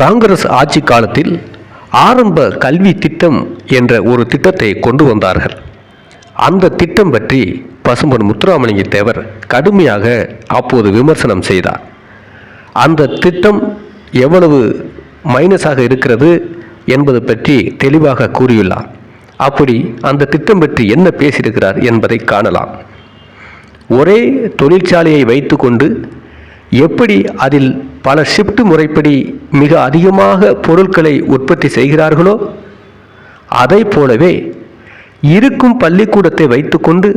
காங்கிரஸ் ஆட்சி காலத்தில் ஆரம்ப கல்வி திட்டம் என்ற ஒரு திட்டத்தை கொண்டு வந்தார்கள். அந்த திட்டம் பற்றி பசும்பொன் முத்துராமலிங்க தேவர் கடுமையாக அப்போது விமர்சனம் செய்தார். அந்த திட்டம் எவ்வளவு மைனஸாக இருக்கிறது என்பது பற்றி தெளிவாக கூறியுள்ளார். அப்படி அந்த திட்டம் பற்றி என்ன பேசியிருக்கிறார் என்பதை காணலாம். ஒரே தொழிற்சாலையை வைத்துக்கொண்டு எப்படி அதில் பல ஷிஃப்ட் முறைப்படி மிக அதிகமாக பொருட்களை உற்பத்தி செய்கிறார்களோ அதை போலவே இருக்கும் பள்ளிக்கூடத்தை வைத்துக்கொண்டு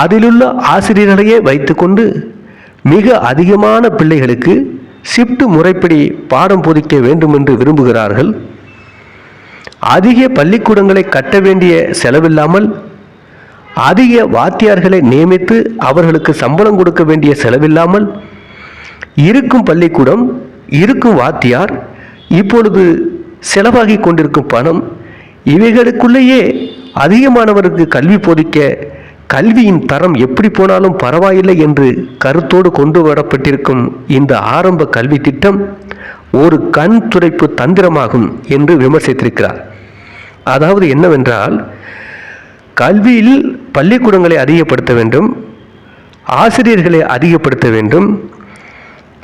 அதிலுள்ள ஆசிரியர்களையே வைத்துக்கொண்டு மிக அதிகமான பிள்ளைகளுக்கு ஷிஃப்ட் முறைப்படி பாடம் போதிக்க வேண்டும் என்று விரும்புகிறார்கள். அதிக பள்ளிக்கூடங்களை கட்ட வேண்டிய செலவில்லாமல் அதிக வாத்தியார்களை நியமித்து அவர்களுக்கு சம்பளம் கொடுக்க வேண்டிய செலவில்லாமல் இருக்கும் பள்ளிக்கூடம் இருக்கும் வாத்தியார் இப்பொழுது செலவாகி கொண்டிருக்கும் பணம் இவைகளுக்குள்ளேயே அதிகமானவருக்கு கல்வி போதிக்க கல்வியின் தரம் எப்படி போனாலும் பரவாயில்லை என்று கருத்தோடு கொண்டு வரப்பட்டிருக்கும் இந்த ஆரம்ப கல்வி திட்டம் ஒரு கண் துடைப்பு தந்திரமாகும் என்று விமர்சித்திருக்கிறார். அதாவது என்னவென்றால் கல்வியில் பள்ளிக்கூடங்களை அதிகப்படுத்த வேண்டும் ஆசிரியர்களை அதிகப்படுத்த வேண்டும்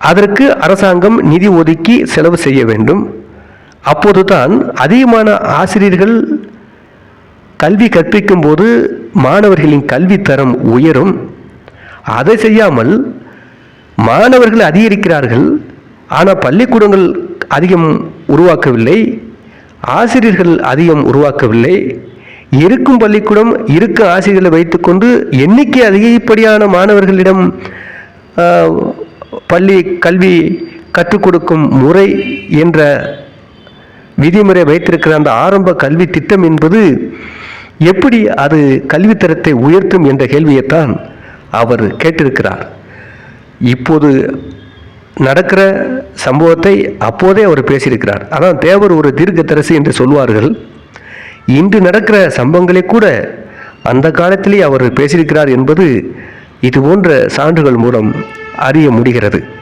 அதற்கு அரசாங்கம் நிதி ஒதுக்கி செலவு செய்ய வேண்டும். அப்போதுதான் அதிகமான ஆசிரியர்கள் கல்வி கற்பிக்கும் போது மாணவர்களின் கல்வி தரம் உயரும். அதை செய்யாமல் மாணவர்கள் அதிகரிக்கிறார்கள். ஆனால் பள்ளிக்கூடங்கள் அதிகம் உருவாக்கவில்லை. ஆசிரியர்கள் அதிகம் உருவாக்கவில்லை. இருக்கும் பள்ளிக்கூடம் இருக்கும் ஆசிரியர்களை வைத்துக்கொண்டு எண்ணிக்கை அதிகப்படியான மாணவர்களிடம் பள்ளி கல்வி கற்றுக் கொடுக்கும் முறை என்ற விதிமுறை வைத்திருக்கிற அந்த ஆரம்ப கல்வி திட்டம் என்பது எப்படி அது கல்வித்தரத்தை உயர்த்தும் என்ற கேள்வியைத்தான் அவர் கேட்டிருக்கிறார். இப்போது நடக்கிற சம்பவத்தை அப்போதே அவர் பேசியிருக்கிறார். அதான் தேவர் ஒரு தீர்க்கதரிசி என்று சொல்வார்கள். இன்று நடக்கிற சம்பவங்களை கூட அந்த காலத்திலே அவர் பேசியிருக்கிறார் என்பது இது போன்ற சான்றுகள் மூலம் அறிய முடிகிறது.